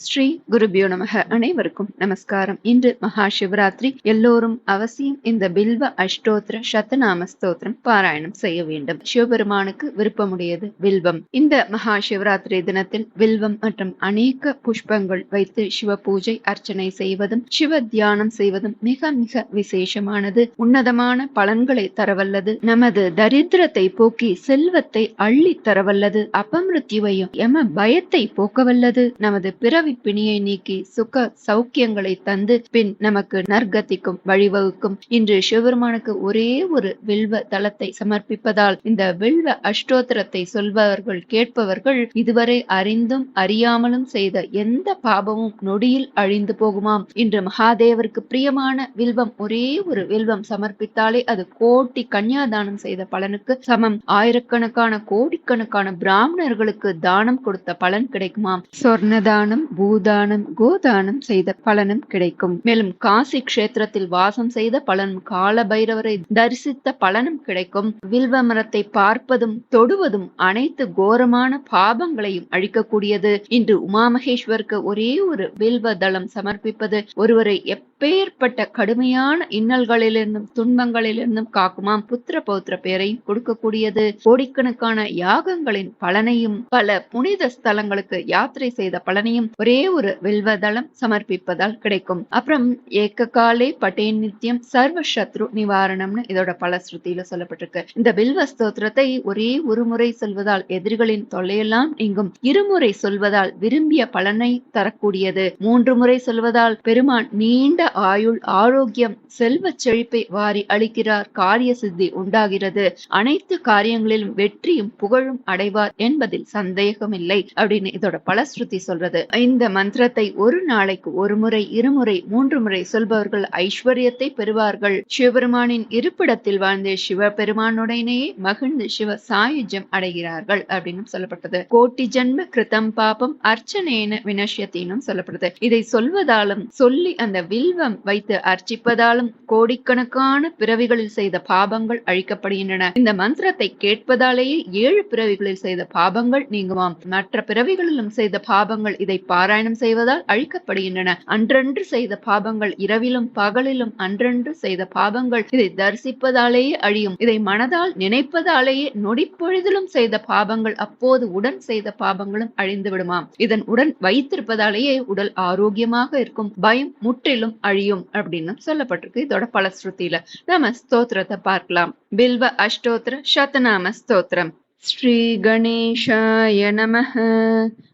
ஸ்ரீ குருபியோ நமக. அனைவருக்கும் நமஸ்காரம். இன்று மகா சிவராத்திரி. எல்லோரும் அவசியம் இந்த பில்வ அஷ்டோத்திர சத்தநாம ஸ்தோத்திரம் பாராயணம் செய்ய வேண்டும். சிவபெருமானுக்கு விருப்பமுடையது வில்வம் இந்த மகா சிவராத்திரி தினத்தில் வில்வம் மற்றும் அநேக புஷ்பங்கள் வைத்து சிவ பூஜை அர்ச்சனை செய்வதும் சிவ தியானம் செய்வதும் மிக மிக விசேஷமானது. உன்னதமான பலன்களை தரவல்லது. நமது தரித்திரத்தை போக்கி செல்வத்தை அள்ளி தரவல்லது. அபமிருத்யுவையும் எம பயத்தை போக்கவல்லது. நமது பிற பிணியை நீக்கி சுக சௌக்கியங்களை தந்து பின் நமக்கு நற்கத்திக்கும் வழிவகுக்கும். இன்று சிவபெருமானுக்கு ஒரே ஒரு வில்வ தலத்தை சமர்ப்பிப்பதால் இந்த வில்வ அஷ்டோத்திரத்தை சொல்பவர்கள் கேட்பவர்கள் இதுவரை அறிந்தும் அறியாமலும் செய்த எந்த பாபமும் நொடியில் அழிந்து போகுமாம். இன்று மகாதேவருக்கு பிரியமான வில்வம் ஒரே ஒரு வில்வம் சமர்ப்பித்தாலே அது கோட்டி கன்னியாதானம் செய்த பலனுக்கு சமம். ஆயிரக்கணக்கான கோடிக்கணக்கான பிராமணர்களுக்கு தானம் கொடுத்த பலன் கிடைக்குமாம். சொர்ண தானம் பூதானம் கோதானம் செய்த பலனும் கிடைக்கும். மேலும் காசி கஷேத்திரத்தில் வாசம் செய்த பலனும் கால பைரவரை தரிசித்த பலனும் கிடைக்கும். வில்வ மரத்தை பார்ப்பதும் தொடுவதும் அனைத்து கோரமான பாபங்களையும் அழிக்கக்கூடியது. இன்று உமாமகேஸ்வருக்கு ஒரே ஒரு வில்வ தளம் சமர்ப்பிப்பது ஒருவரை எப்பேற்பட்ட கடுமையான இன்னல்களிலிருந்தும் துன்பங்களிலிருந்தும் காக்குமாம் புத்திர பௌத்திர பேரையும் கொடுக்கக்கூடியது. கோடிக்கணக்கான யாகங்களின் பலனையும் பல புனித ஸ்தலங்களுக்கு யாத்திரை செய்த பலனையும் ஒரே ஒரு வில்வதளம் சமர்ப்பிப்பதால் கிடைக்கும். அப்புறம் ஏக்ககாலே பட்டேன் நித்தியம் சர்வ சத்ரு நிவாரணம்னு இதோட பலஸ்ருதியில சொல்லப்பட்டிருக்கு. இந்த வில்வ ஸ்தோத்திரத்தை ஒரே ஒரு முறை சொல்வதால் எதிரிகளின் தொல்லையெல்லாம் நீங்கும். இருமுறை சொல்வதால் விரும்பிய பலனை தரக்கூடியது. மூன்று முறை சொல்வதால் பெருமான் நீண்ட ஆயுள் ஆரோக்கியம் செல்வ செழிப்பை வாரி அளிக்கிறார் காரிய சித்தி உண்டாகிறது. அனைத்து காரியங்களிலும் வெற்றியும் புகழும் அடைவார் என்பதில் சந்தேகமில்லை அப்படின்னு இதோட பலஸ்ருதி சொல்றது. இந்த மந்திரத்தை ஒரு நாளைக்கு ஒரு முறை இருமுறை மூன்று முறை சொல்பவர்கள் ஐஸ்வர்யத்தை பெறுவார்கள். சிவபெருமானின் இருப்பிடத்தில் வாழ்ந்த சிவபெருமானுடனேயே மகிழ்ந்து சிவ சாயுஜம் அடைகிறார்கள் அப்படின்னு சொல்லப்பட்டது. கோட்டி ஜென்ம கிருதம் பாபம் அர்ச்சனேன வினஷ்யத்தினும் சொல்லப்படுது இதை சொல்வதாலும் சொல்லி அந்த வில்வம் வைத்து அர்ச்சிப்பதாலும் கோடிக்கணக்கான பிறவிகளில் செய்த பாபங்கள் அழிக்கப்படுகின்றன. இந்த மந்திரத்தை கேட்பதாலேயே ஏழு பிறவிகளில் செய்த பாபங்கள் நீங்குமாம். மற்ற பிறவிகளிலும் செய்த பாபங்கள் இதை பாராயணம் செய்வதால் அழிக்கப்படுகின்றன. அன்றன்று செய்த பாபங்கள் இரவிலும் பகலிலும் அன்றன்று செய்த பாபங்கள் இதை தரிசிப்பதாலேயே அழியும். இதை மனதால் நினைப்பதாலேயே நொடிப்பொழுதிலும் செய்த பாபங்கள் அப்போது உடன் செய்த பாபங்களும் அழிந்து விடுமாம் இதன் உடன் வைத்திருப்பதாலேயே உடல் ஆரோக்கியமாக இருக்கும். பயம் முற்றிலும் அழியும் அப்படின்னு சொல்லப்பட்டிருக்கு இதோட பலஸ்ருதியில நம்ம ஸ்தோத்திரத்தை பார்க்கலாம். பில்வ அஷ்டோத்திர சதநாம ஸ்தோத்திரம். श्रीगणेशाय नमः।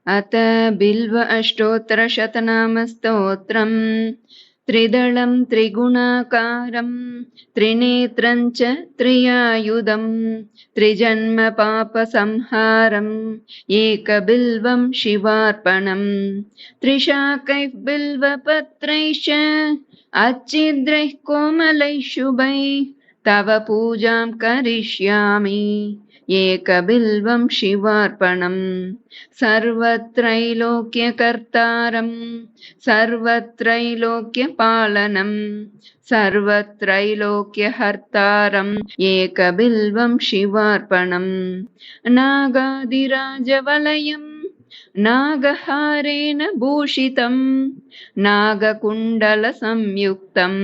अत बिल्व अष्टोत्तरशतनामस्तोत्रम्। त्रिदलं त्रिगुणाकारं त्रिनेत्रं च त्रियायुधम् त्रिजन्मपापसंहारम् एकबिल्वं शिवार्पणम्। त्रिशाकैः बिल्वपत्रैश्च अच्छिद्रैः कोमलैः शुभैः तव पूजां करिष्यामि। एकबिल्वं शिवार्पणम् सर्वत्रैलोक्यकर्तारं सर्वत्रैलोक्यपालनं सर्वत्रैलोक्यहर्तारम् एकबिल्वं शिवार्पणम् नागादिराजवलयम् नागहारेण भूषितम् नागकुण्डलसंयुक्तम्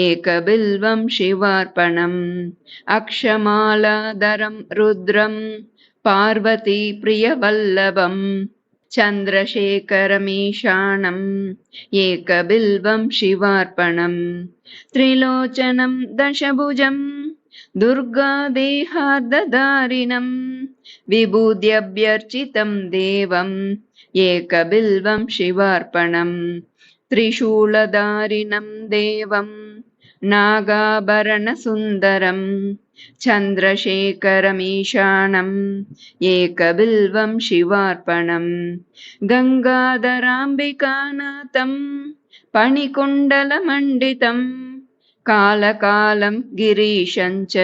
एकबिल्वं शिवार्पणम् अक्षमालादरं रुद्रम् पार्वतीप्रियवल्लभम् चन्द्रशेखरमीशानम् एकबिल्वं शिवार्पणम् त्रिलोचनं दशभुजम् दुर्गादेहार्दधारिणम् विभूद्यभ्यर्चितं देवम् एकबिल्वं शिवार्पणम् त्रिशूलधारिणं देवम् नागाभरणसुन्दरम् चन्द्रशेखरमीशानम् एकबिल्वं शिवार्पणम् गङ्गाधराम्बिकानाथम् पणिकुण्डलमण्डितम् कालकालं गिरीशं च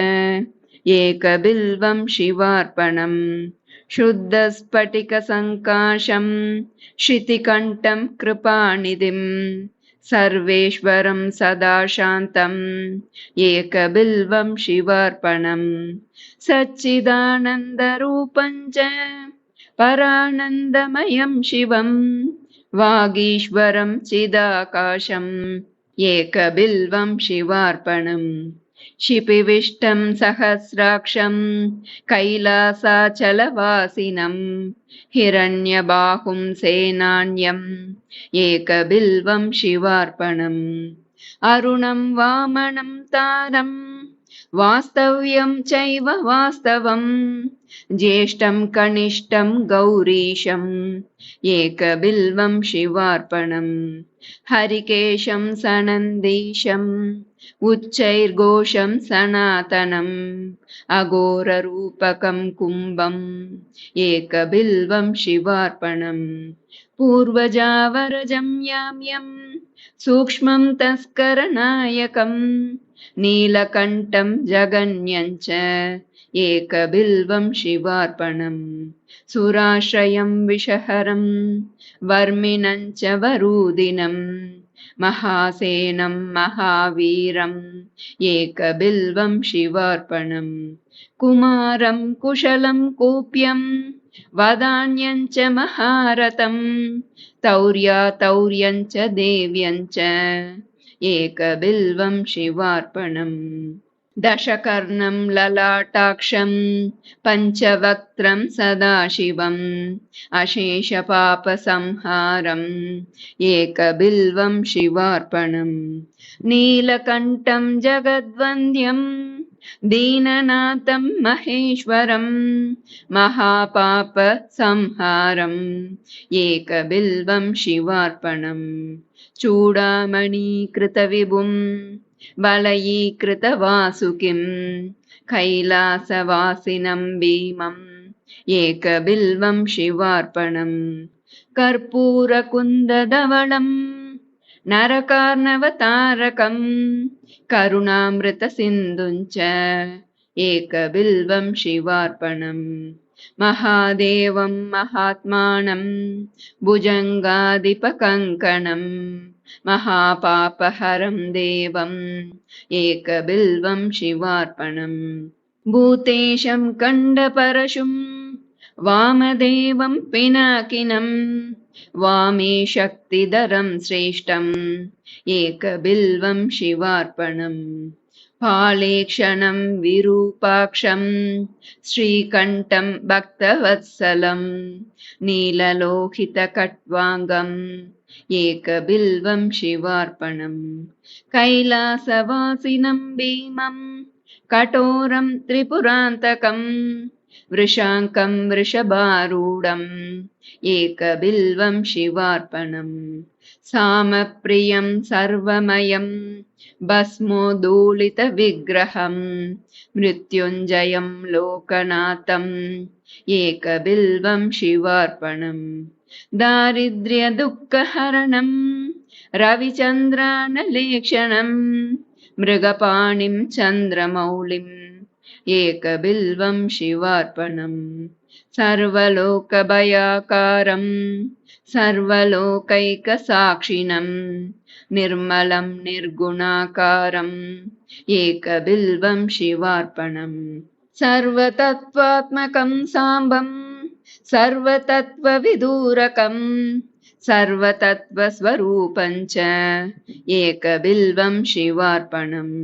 एकबिल्वं शिवार्पणम् शुद्धस्फटिकसङ्काशं शितिकण्ठं कृपानिधिम् सर्वेश्वरं सदा शान्तम् एकबिल्वं शिवार्पणम् सच्चिदानन्दरूपं च परानन्दमयं शिवम् वागीश्वरं चिदाकाशम् एकबिल्वं शिवार्पणम् शिपिविष्टं सहस्राक्षं कैलासाचलवासिनं हिरण्यबाहुं सेनान्यम् एकबिल्वं शिवार्पणम्। अरुणं वामनं तारम् वास्तव्यं चैव वास्तवम्। ज्येष्ठं कनिष्ठं गौरीशम् एकबिल्वं शिवार्पणम् हरिकेशं सनन्दीशम् उच्चैर्घोषं सनातनम् अघोररूपकं कुम्भम् एकबिल्वं शिवार्पणम् पूर्वजावरजं याम्यम् सूक्ष्मं तस्करनायकम् नीलकण्ठं जगन्यञ्च एकबिल्वं शिवार्पणम् सुराश्रयं विषहरं वर्मिणं च वरूदिनं महासेनं महावीरम् एकबिल्वं शिवार्पणम् कुमारं कुशलं कूप्यं वदान्यं च महारथम् च देव्यं च एकबिल्वं शिवार्पणम् दशकर्णं ललाटाक्षं पञ्चवक्त्रं सदाशिवम् अशेषपापसंहारम् एकबिल्वं शिवार्पणम् नीलकण्ठं जगद्वन्द्यम् दीननाथं महेश्वरम् महापापसंहारम् एकबिल्वं शिवार्पणम् चूडामणीकृतविभुम् वलयीकृतवासुकिम् कैलासवासिनं भीमम् एकबिल्वं शिवार्पणम् कर्पूरकुन्दधवळम् नरकार्णवतारकम् करुणामृतसिन्धुञ्च एकबिल्वं शिवार्पणम् महादेवं महात्मानं भुजङ्गाधिपकङ्कणम् महापापहरं देवम् एकबिल्वं शिवार्पणम् भूतेशं कण्डपरशुम् वामदेवं पिनाकिनम् वामे शक्तिधरं श्रेष्ठम् एकबिल्वं शिवार्पणम् पालेक्षणं विरूपाक्षं श्रीकण्ठं भक्तवत्सलं नीललोहितकट्वाङ्गम् एकबिल्वं शिवार्पणम्। कैलासवासिनं भीमम् कठोरं त्रिपुरान्तकम् वृषाङ्कं वृषभारूढम्। एकबिल्वं शिवार्पणम्। सामप्रियं सर्वमयं भस्मोदूलितविग्रहम्। मृत्युञ्जयं लोकनाथम्। एकबिल्वं शिवार्पणम् दारिद्र्यदुःखहरणम् रविचन्द्रानलेक्षणम् मृगपाणिं चन्द्रमौलिम् एकबिल्वं शिवार्पणम् सर्वलोकभयाकारम् सर्वलोकैकसाक्षिणम् निर्मलं निर्गुणाकारम् एकबिल्वं शिवार्पणम् सर्वतत्त्वात्मकं साम्बम् सर्वतत्त्वविदूरकम् सर्वतत्त्वस्वरूपं च एकबिल्वं शिवार्पणम्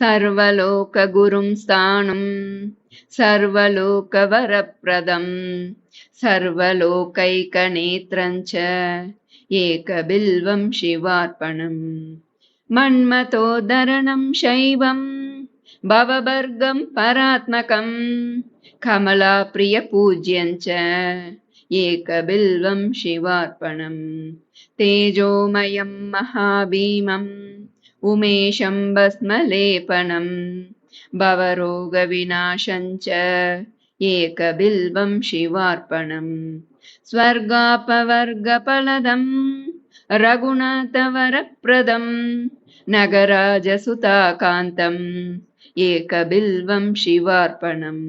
सर्वलोकगुरुं स्थाणुम् सर्वलोकवरप्रदम् सर्वलोकैकनेत्रं च एकबिल्वं शिवार्पणम् मन्मथोदरणं शैवम् भववर्गं परात्मकम् कमलाप्रियपूज्यं च एकबिल्वं शिवार्पणम् तेजोमयं महाभीमम् उमेशं भस्मलेपनम् भवरोगविनाशं च एकबिल्वं शिवार्पणम् स्वर्गापवर्गफलदम् रघुनाथवरप्रदम् नगराजसुताकान्तम् एकबिल्वं शिवार्पणम्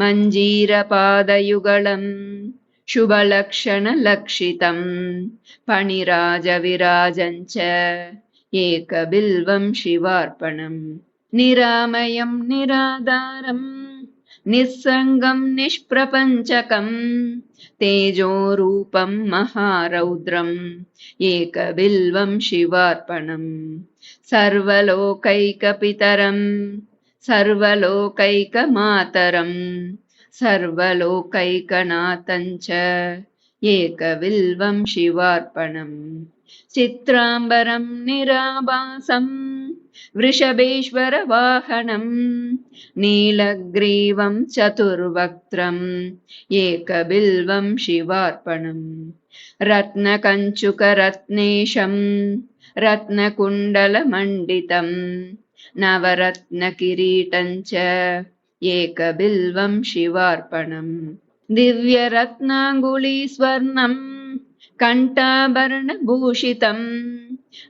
मञ्जीरपादयुगलम् शुभलक्षणलक्षितम् फणिराजविराजम् च एकबिल्वं शिवार्पणम् निरामयं निराधारम् निस्सङ्गम् निष्प्रपञ्चकम् तेजोरूपम् महारौद्रम् एकबिल्वम् शिवार्पणम् सर्वलोकैकपितरम् सर्वलोकैकमातरम्। सर्वलोकैकनाथम् च एकबिल्वम् शिवार्पणम्। चित्राम्बरम् निराभासम्। वृषभेश्वरवाहनम्। नीलग्रीवम् चतुर्वक्त्रम्। एकबिल्वम् शिवार्पणम्। रत्नकञ्चुकरत्नेशम्। रत्नकुण्डलमण्डितम् नवरत्नकिरीटम् च एकबिल्वम् शिवार्पणम्। दिव्यरत्नाङ्गुलीस्वर्णम् कण्ठाभरणभूषितम्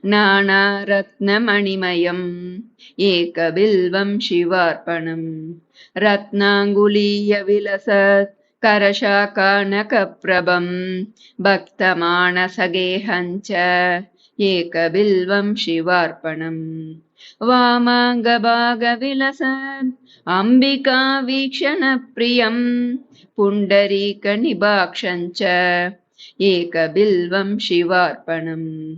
नानारत्नमणिमयम् एकबिल्वम् शिवार्पणम्। रत्नाङ्गुलीयविलसत् करशाकानकप्रभम् भक्तमानसगेहम् च एकबिल्वम् शिवार्पणम् वामाङ्गभागविलसत् अम्बिका वीक्षणप्रियम् पुण्डरीकनिभाक्षम् च। एकबिल्वम् शिवार्पणम्।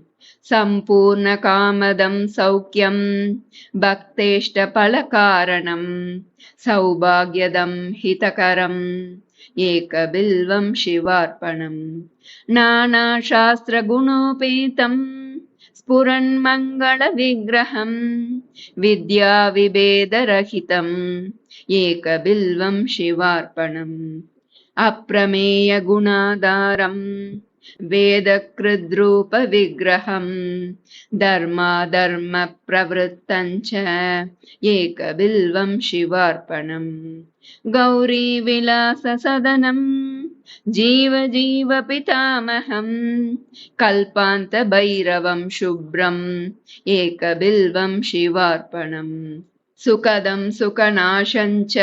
सम्पूर्णकामदम् सौख्यम् भक्तेष्टफलकारणम् सौभाग्यदम् हितकरम्। एकबिल्वम् शिवार्पणम्। नानाशास्त्रगुणोपेतम् स्फुरन्मङ्गलविग्रहम् विद्याविभेदरहितम् एकबिल्वम् शिवार्पणम् अप्रमेयगुणाधारम् वेदकृद्रूपविग्रहम् धर्माधर्मप्रवृत्तम् च एकबिल्वम् शिवार्पणम् गौरीविलाससदनम् जीव जीव पितामहम् कल्पान्तभैरवम् शुभ्रम् एकबिल्वम् शिवार्पणम्। सुखदम् सुखनाशम् च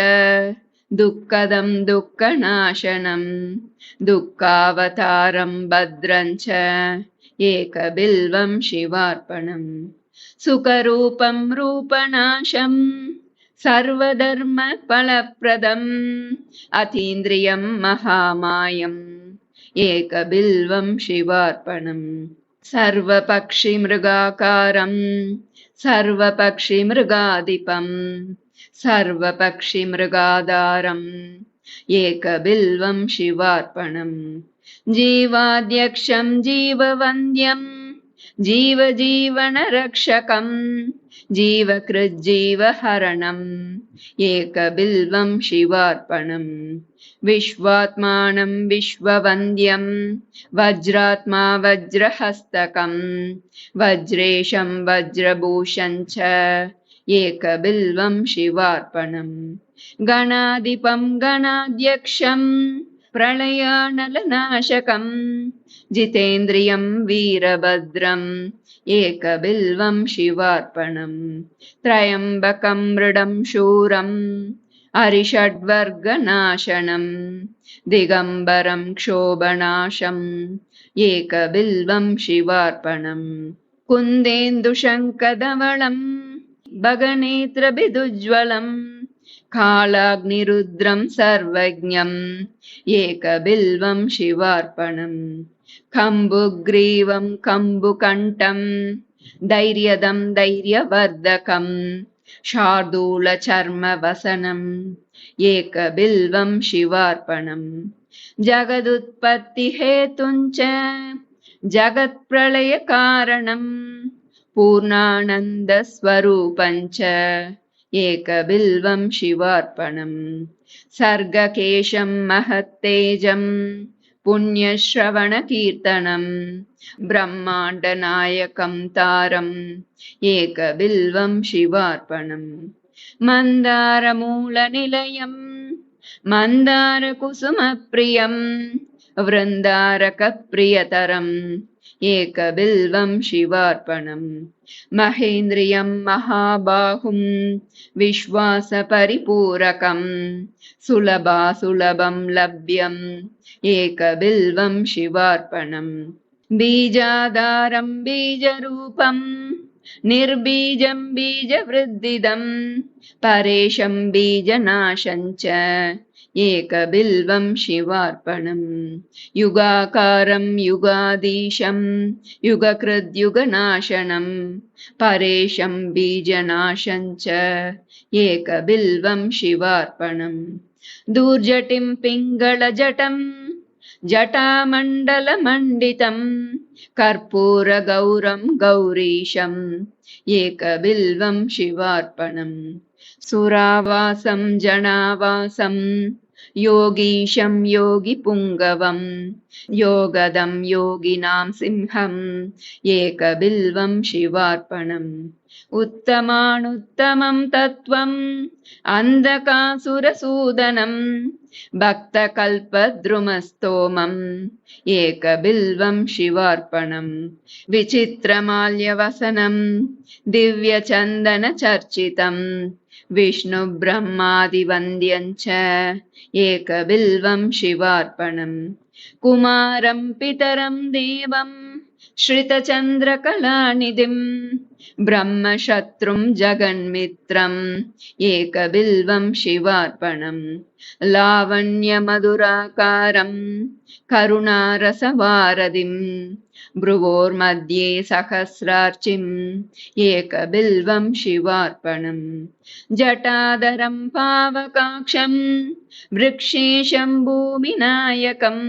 दुःखदम् दुःखनाशनम् दुःखावतारम् भद्रम् च एकबिल्वम् शिवार्पणम्। सुखरूपम् रूपनाशम् सर्वधर्मफलप्रदम् अतीन्द्रियम् महामायम्। एकबिल्वम् शिवार्पणम्। सर्वपक्षिमृगाकारम्। सर्वपक्षिमृगाधिपम्। सर्वपक्षिमृगाधारम्। एकबिल्वम् शिवार्पणम्। जीवाध्यक्षम् जीववन्द्यम्। जीवजीवनरक्षकम् जीवकृज्जीवहरणम्। एकबिल्वम् शिवार्पणम्। विश्वात्मानम् विश्ववन्द्यम्। वज्रात्मा वज्रहस्तकम्। वज्रेशम् वज्रभूषम् च। एकबिल्वम् शिवार्पणम्। गणाधिपम् गणाध्यक्षम् प्रलयानलनाशकम्। जितेन्द्रियम् वीरभद्रम् एकबिल्वम् शिवार्पणम् त्रयम्बकम् मृडम् शूरम् हरिषड्वर्गनाशनम् दिगम्बरम् क्षोभनाशम् एकबिल्वम् शिवार्पणम् कुन्देन्दुशङ्कधवलम् भगनेत्रभिदुज्ज्वलम् कालाग्निरुद्रम् सर्वज्ञम् एकबिल्वम् शिवार्पणम् कम्बुग्रीवम् कम्बुकण्ठम् धैर्यदम् धैर्यवर्धकम् शार्दूलचर्मवसनम् एकबिल्वम् शिवार्पणम् जगदुत्पत्तिहेतुम् च जगत्प्रलयकारणम् पूर्णानन्दस्वरूपम् च एकबिल्वम् शिवार्पणम् सर्गकेशम् महत्तेजम् पुण्यश्रवणकीर्तनम् ब्रह्माण्डनायकम् तारम् एकबिल्वम् शिवार्पणम् मन्दारमूलनिलयम् मन्दारकुसुमप्रियम् वृन्दारकप्रियतरम् एकबिल्वम् शिवार्पणम् महेन्द्रियम् महाबाहुम् विश्वासपरिपूरकम् सुलभासुलभम् लभ्यम् एकबिल्वम् शिवार्पणम् बीजाधारम् बीजरूपम् निर्बीजं बीजवृद्धिदम् परेशं बीजनाशं च एकबिल्वं शिवार्पणम् युगाकारं युगाधीशं युगकृद्युगनाशनम् परेशं बीजनाशं च। एकबिल्वं शिवार्पणम् दूर्जटिं पिङ्गळजटम् जटामण्डलमण्डितम् कर्पूरगौरं गौरीशम् एकबिल्वं शिवार्पणम् सुरावासं जनावासं योगीशं योगिपुङ्गवम् योगदं योगिनां सिंहम् एकबिल्वं शिवार्पणम्। उत्तमानुत्तमं तत्त्वम् अन्धकासुरसूदनम् भक्तकल्पद्रुमस्तोमम् एकबिल्वं शिवार्पणम्। विचित्रमाल्यवसनम् दिव्यचन्दनचर्चितम् विष्णुब्रह्मादिवन्द्यम् च एकबिल्वं शिवार्पणम् कुमारं पितरं देवम् श्रितचन्द्रकलानिधिम् ब्रह्मशत्रुं जगन्मित्रम् एकबिल्वं शिवार्पणम् लावण्यमधुराकारम् करुणारसवारधिम् भ्रुवोर्मध्ये सहस्रार्चिम् एकबिल्वं शिवार्पणम् जटाधरं पावकाक्षम् वृक्षेशं भूमिनायकम्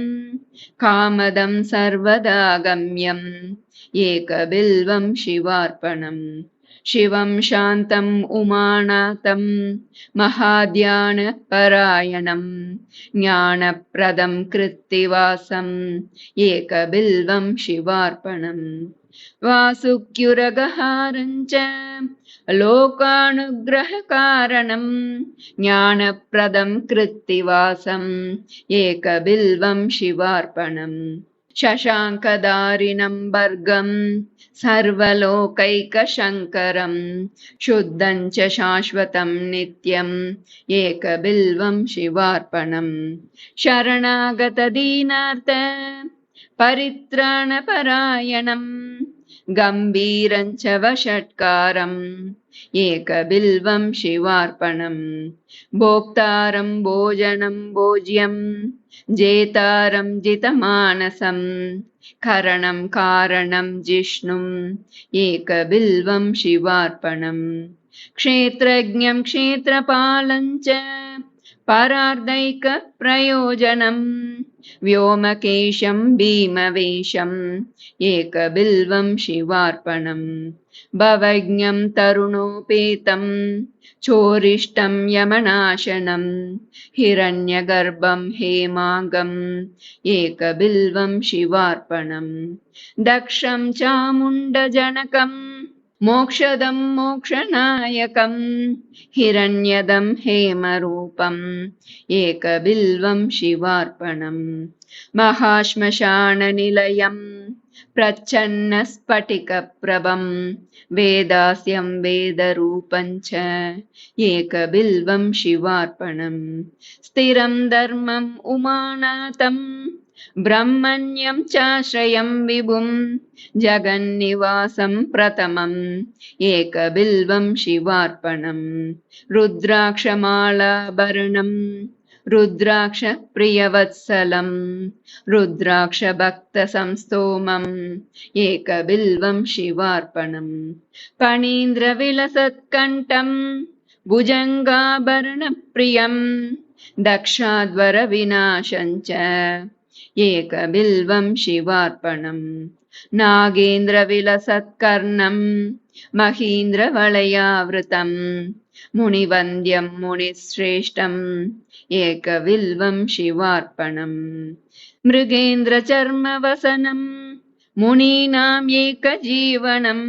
कामदं सर्वदा गम्यम् एकबिल्वं शिवार्पणम् शिवं शान्तम् उमानाथम् महाध्यानपरायणम् ज्ञानप्रदं कृत्तिवासम् एकबिल्वं शिवार्पणम् वासुक्युरगहारं च लोकानुग्रहकारणम् ज्ञानप्रदं कृत्तिवासम् एकबिल्वं शिवार्पणम् शशाङ्कदारिणं वर्गम् सर्वलोकैकशङ्करम् शुद्धं च शाश्वतं नित्यम् एकबिल्वं शिवार्पणम्। शरणागतदीनार्थ परित्राणपरायणम् गम्भीरं च वषट्कारम् एकबिल्वं शिवार्पणम् भोक्तारं भोजनं भोज्यम् जेतारं जितमानसम् करणं कारणं जिष्णुम् एकबिल्वं शिवार्पणम् क्षेत्रज्ञं क्षेत्रपालं च परार्दैकप्रयोजनम् व्योमकेशं भीमवेशम् एकबिल्वं शिवार्पणम् भवज्ञं तरुणोपेतम् चोरिष्टं यमनाशनम् हिरण्यगर्भं हेमाङ्गम् एकबिल्वं शिवार्पणम् दक्षं चामुण्डजनकम् मोक्षदं मोक्षनायकम् हिरण्यदं हेमरूपम् एकबिल्वं शिवार्पणम् महाश्मशाननिलयम् प्रच्छन्नस्फटिकप्रभम् वेदास्यं वेदरूपं च एकबिल्वं शिवार्पणम् स्थिरं धर्मम् उमानाथम् ब्रह्मण्यं चाश्रयं विभुं जगन्निवासं प्रथमम् एकबिल्वं शिवार्पणम् रुद्राक्षमालाभरणम् रुद्राक्षप्रियवत्सलम् रुद्राक्षभक्तसंस्तोमम् एकबिल्वं शिवार्पणम् पणीन्द्रविलसत्कण्ठम् भुजङ्गाभरणप्रियम् दक्षाध्वरविनाशम् च एकबिल्वं शिवार्पणम् नागेन्द्रविलसत्कर्णम् महीन्द्रवलयावृतम् मुनिवन्द्यं मुनिश्रेष्ठम् एकबिल्वं शिवार्पणम् मृगेन्द्रचर्मवसनम् मुनीनाम् एकजीवनम्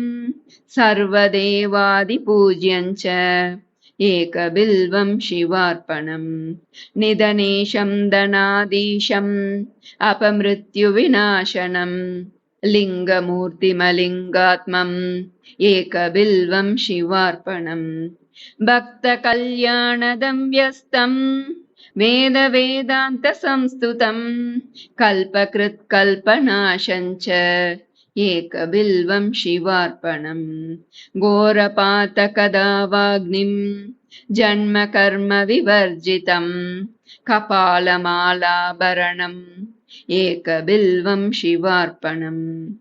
सर्वदेवादिपूज्यम् च एकबिल्वं शिवार्पणम् निधनेशं दनाधीशम् अपमृत्युविनाशनम् लिङ्गमूर्तिमलिङ्गात्मम् एकबिल्वं शिवार्पणम्। भक्तकल्याणदं व्यस्तम् वेदवेदान्तसंस्तुतम् कल्पकृत्कल्पनाशम् च एकबिल्वं शिवार्पणम्। घोरपातकदावाग्निम् जन्म कर्म विवर्जितम् कपालमालाभरणम् एकबिल्वं शिवार्पणम्।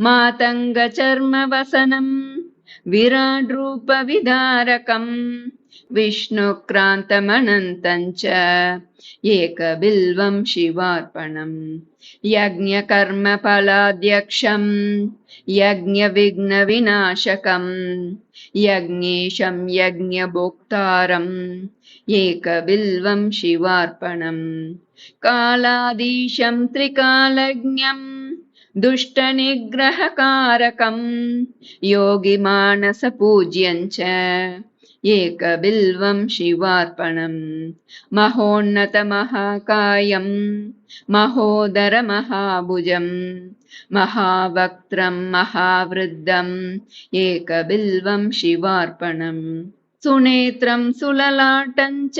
मातङ्गचर्मवसनम् विराड्रूपविदारकम् विष्णुक्रान्तमनन्तम् च एकबिल्वं शिवार्पणम् यज्ञकर्मफलाध्यक्षम् यज्ञविघ्नविनाशकम् यज्ञेशं यज्ञभोक्तारम् एकबिल्वं शिवार्पणम् कालाधीशं त्रिकालज्ञम् दुष्टनिग्रहकारकम् योगिमानसपूज्यम् च एकबिल्वं शिवार्पणम्। महोन्नतमहाकायम्। महोदरमहाभुजम्। महावक्त्रम् महावृद्धम्। एकबिल्वं शिवार्पणम्। सुनेत्रम् सुललाटम् च।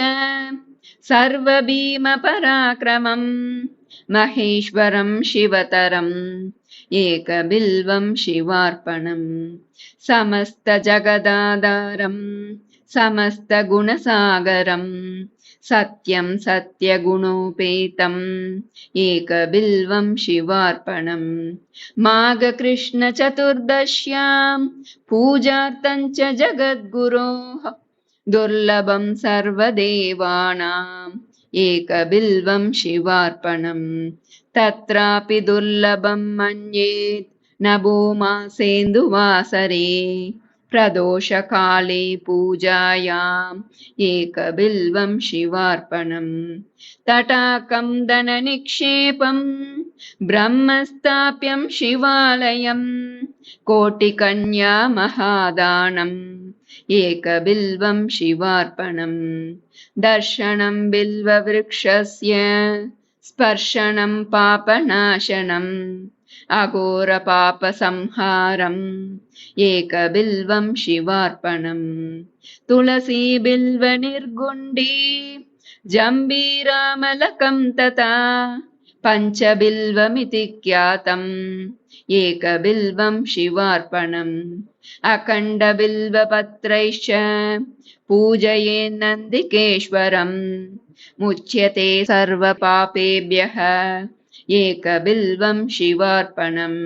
सर्वभीमपराक्रमम्। महेश्वरम् शिवतरम्। एकबिल्वं शिवार्पणम्। समस्तजगदाधारम् समस्तगुणसागरम्। सत्यं सत्यगुणोपेतम्। एकबिल्वं शिवार्पणम्। माघकृष्णचतुर्दश्याम् पूजार्थम् च जगद्गुरोः। दुर्लभं सर्वदेवानाम्। एकबिल्वं शिवार्पणम्। तत्रापि दुर्लभं मन्येत्। न भूमासेन्दुवासरे प्रदोषकाले पूजायाम् एकबिल्वं शिवार्पणम् तटाकं धननिक्षेपम् ब्रह्मस्थाप्यं शिवालयम् कोटिकन्या महादानम् एकबिल्वं शिवार्पणम्। दर्शनं बिल्ववृक्षस्य स्पर्शनं पापनाशनम् अघोरपापसंहारम् एकबिल्वं शिवार्पणम्। तुलसीबिल्वनिर्गुण्डी जम्बीरामलकं तथा। पञ्चबिल्वमिति ख्यातम्। एकबिल्वं शिवार्पणम्। अखण्डबिल्वपत्रैश्च पूजयेन्नन्दिकेश्वरम् मुच्यते सर्वपापेभ्यः एकबिल्वं शिवार्पणम्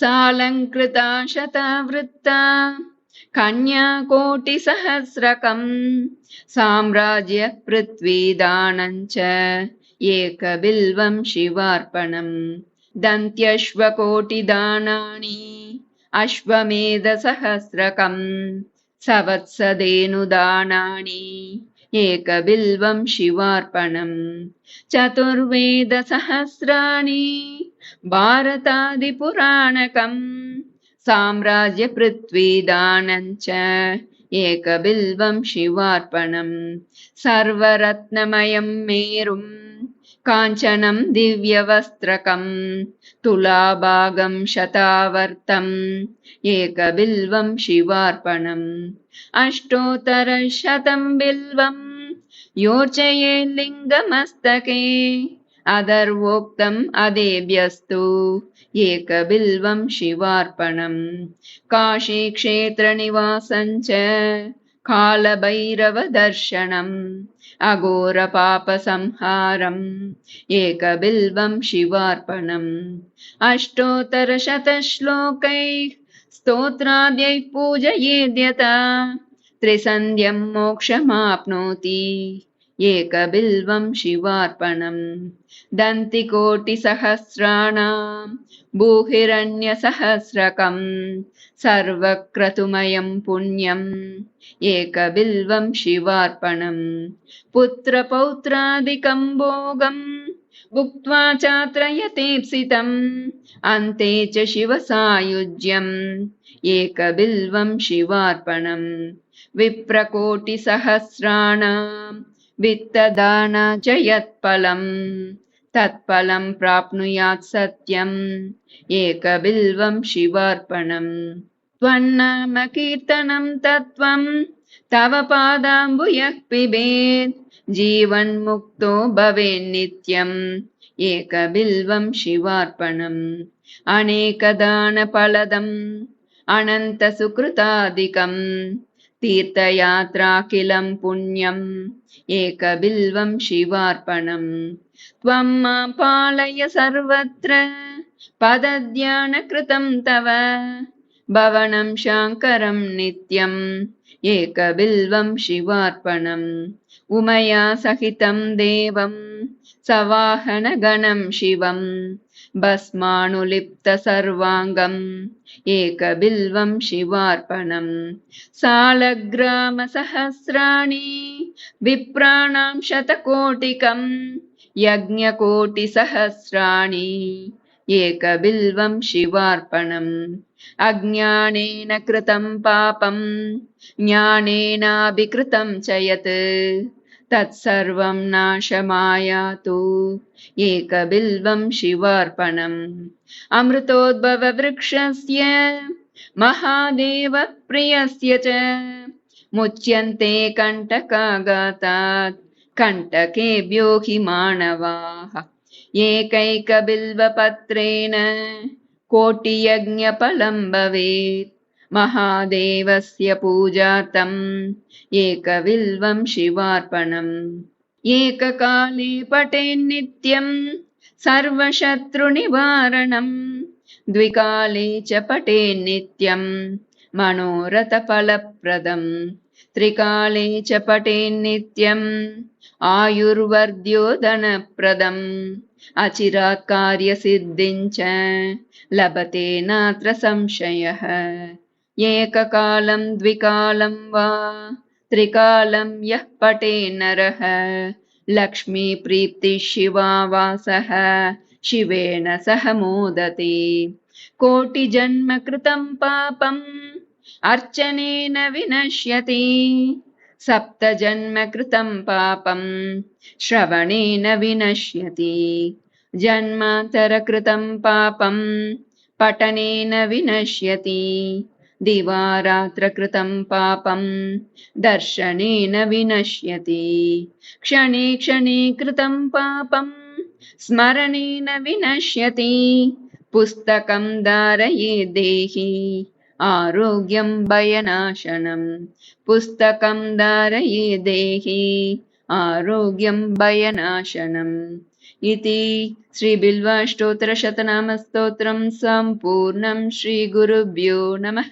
सालङ्कृता शतवृत्ता कन्याकोटिसहस्रकम् साम्राज्यपृथ्वीदानम् च एकबिल्वं शिवार्पणम् दन्त्यश्वकोटिदानानि अश्वमेधसहस्रकम् सवत्सदेनुदानानि एकबिल्वं शिवार्पणम्। चतुर्वेदसहस्राणि भारतादिपुराणकम्। साम्राज्यपृथ्वीदानम् च एकबिल्वं शिवार्पणम्। सर्वरत्नमयं मेरुम् काञ्चनं दिव्यवस्त्रकम् तुलाभागं शतावर्तम् एकबिल्वं शिवार्पणम् अष्टोत्तरशतं बिल्वम् योचये लिङ्गमस्तके अदर्वोक्तम् अदेभ्यस्तु एकबिल्वं शिवार्पणम् काशीक्षेत्रनिवासम् च कालभैरवदर्शनम् अघोरपापसंहारम् एकबिल्वं शिवार्पणम्। अष्टोत्तरशतश्लोकैः स्तोत्राद्यैः पूजयेद्यता त्रिसन्ध्यं मोक्षमाप्नोति। एकबिल्वं शिवार्पणम् दन्तिकोटिसहस्राणाम् भूहिरण्यसहस्रकम् सर्वक्रतुमयं पुण्यम् एकबिल्वं शिवार्पणम् पुत्रपौत्रादिकं भोगम् भुक्त्वा चात्रयतेप्सितम् अन्ते च शिवसायुज्यम् एकबिल्वं शिवार्पणम् विप्रकोटिसहस्राणाम् वित्तदाना च यत्फलम् तत्फलं प्राप्नुयात् सत्यम्। एकबिल्वं शिवार्पणम्। त्वन्नाम कीर्तनं तत्त्वम् तव पादाम्बुयः पिबेत्। जीवन्मुक्तो भवेन्नित्यम् एकबिल्वं शिवार्पणम्। अनेकदानफलदम्। अनन्तसुकृतादिकम्। तीर्थयात्राखिलं पुण्यम्। एकबिल्वं शिवार्पणम् त्वं पालय सर्वत्र। पदध्यानकृतं तव। भवनं शाङ्करं नित्यम् एकबिल्वं शिवार्पणम् उमया सहितं देवं। सवाहनगणं शिवम् भस्मानुलिप्तसर्वाङ्गम् एकबिल्वं शिवार्पणम् सालग्रामसहस्राणि। विप्राणां शतकोटिकम् यज्ञकोटिसहस्राणि एकबिल्वं शिवार्पणम्। अज्ञानेन कृतं पापम् ज्ञानेनाभिकृतं च यत्। तत्सर्वं नाशमायातु एकबिल्वं शिवार्पणम्। अमृतोद्भववृक्षस्य महादेवप्रियस्य च मुच्यन्ते कण्टकागातात् कण्टकेभ्यो हि मानवाः एकैकबिल्वपत्रेण कोटियज्ञफलं भवेत् महादेवस्य पूजार्थम् एकबिल्वं शिवार्पणम् एककाले पठेन्नित्यम् सर्वशत्रुनिवारणम् द्विकाले च पठेन्नित्यम् मनोरथफलप्रदम् त्रिकाले च पठेन्नित्यम् आयुर्वर्ध्योदनप्रदम् अचिरात् कार्यसिद्धिम् च लभते नात्र संशयः। एककालं द्विकालं वा त्रिकालं यः पटे नरः। लक्ष्मीप्रीप्तिः शिवावासः शिवेन सह मोदते। कोटिजन्म कृतं पापम् अर्चनेन विनश्यति सप्तजन्म कृतं पापम् श्रवणेन विनश्यति। जन्मान्तरकृतं पापम् पठनेन विनश्यति। दिवारात्रकृतं पापम् दर्शनेन विनश्यति। क्षणे क्षणे कृतं पापम् स्मरणेन विनश्यति। पुस्तकं धारये देहि आरोग्यं भयनाशनम् पुस्तकं धारये देहि आरोग्यं भयनाशनम्। इति श्रीबिल्वाष्टोत्तरशतनामस्तोत्रं सम्पूर्णं श्रीगुरुभ्यो नमः